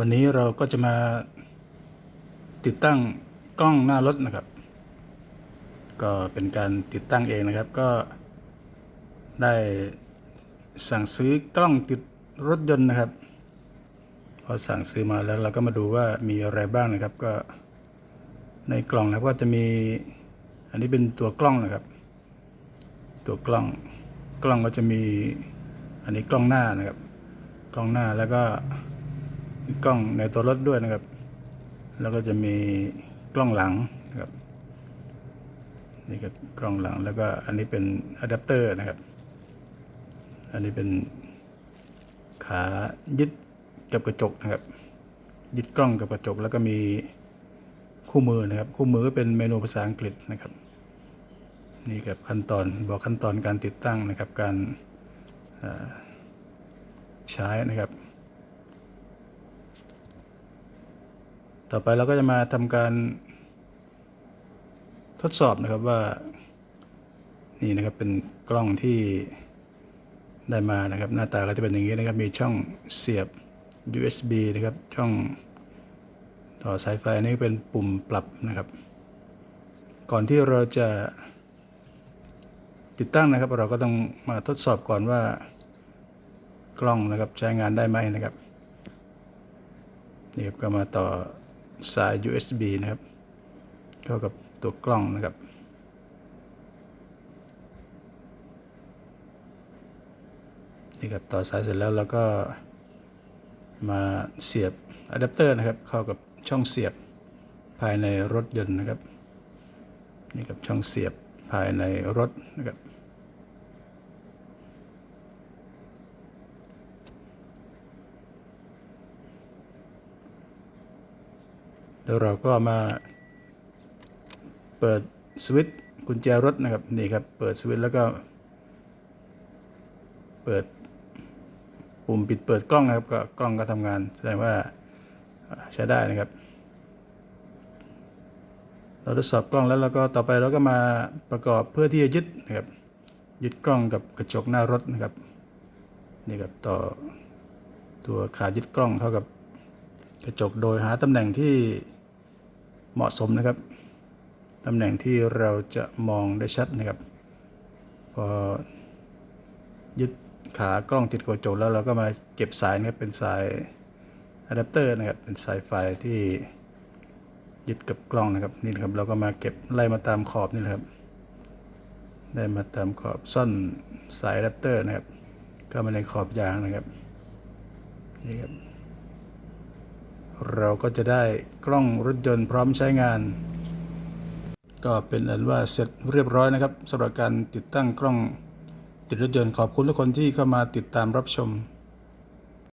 วันนี้เราก็จะมาติดตั้งกล้องหน้ารถนะครับ ก็เป็นการติดตั้งเองนะครับ ก็ได้สั่งซื้อกล้องติดรถยนต์นะครับ พอสั่งซื้อมาแล้วเราก็มาดูว่ามีอะไรบ้างนะครับ ก็ในกล่องนะก็จะมี อันนี้เป็นตัวกล้องนะครับ ตัวกล้องกล้องก็จะมี อันนี้กล้องหน้านะครับ กล้องหน้าแล้วก็ กล้องในตัวรถด้วยนะครับ แล้วก็จะมีกล้องหลังนะครับนี่ก็กล้องหลังแล้วก็อันนี้เป็นอะแดปเตอร์นะครับ อันนี้เป็นขายึดกับกระจกนะครับ ยึดกล้องกับกระจก แล้วก็มีคู่มือนะครับ คู่มือก็เป็นเมนูภาษาอังกฤษนะครับ นี่ครับขั้นตอนบอกขั้นตอนการติดตั้งนะครับ การใช้นะครับ ต่อไปเราก็จะมาทำการทดสอบนะครับว่า นี่นะครับเป็นกล้องที่ได้มานะครับ หน้าตาก็จะเป็นอย่างนี้นะครับ มีช่องเสียบ USB นะครับ ช่องต่อสายไฟอันนี้เป็นปุ่มปรับนะครับ ก่อนที่เราจะติดตั้งนะครับ เราก็ต้องมาทดสอบก่อนว่ากล้องนะครับใช้งานได้ไหมนะครับนี่ครับก็มาต่อ สาย USB นะครับ เข้ากับตัวกล้องนะครับ นี่ครับต่อสายเสร็จแล้วเราก็มาเสียบอะแดปเตอร์นะครับ เข้ากับช่องเสียบภายในรถยนต์นะครับ นี่ครับช่องเสียบภายในรถนะครับ แล้วเราก็มา เปิดสวิตช์กุญแจรถนะครับนี่ครับเปิดสวิตช์แล้วก็ เปิดปุ่มปิดเปิดกล้องนะครับก็กล้องก็ทำงานแสดงว่าใช้ได้นะครับ เราทดสอบกล้องแล้วเราก็ต่อไปเราก็มาประกอบเพื่อที่จะยึดนะครับยึดกล้องกับกระจกหน้ารถนะครับนี่ครับต่อตัวขายึดกล้องเข้ากับกระจกโดยหาตำแหน่งที่ เหมาะสมนะครับตำแหน่งที่เราจะมองได้ชัดนะครับ พอยึดขากล้องติดกระจกแล้วเราก็มาเก็บสายนะครับเป็นสายอะแดปเตอร์นะครับเป็นสายไฟที่ยึดกับกล้องนะครับนี่นะครับเราก็มาเก็บไล่มาตามขอบนี่แหละครับ ได้มาตามขอบซ่อนสายอะแดปเตอร์นะครับ ก็มาในขอบยางนะครับนี่ครับ เราก็จะได้กล้องรถยนต์พร้อมใช้งาน ก็เป็นอันว่าเสร็จเรียบร้อยนะครับสำหรับการติดตั้งกล้องติดรถยนต์ขอบคุณทุกคนที่เข้ามาติดตามรับชม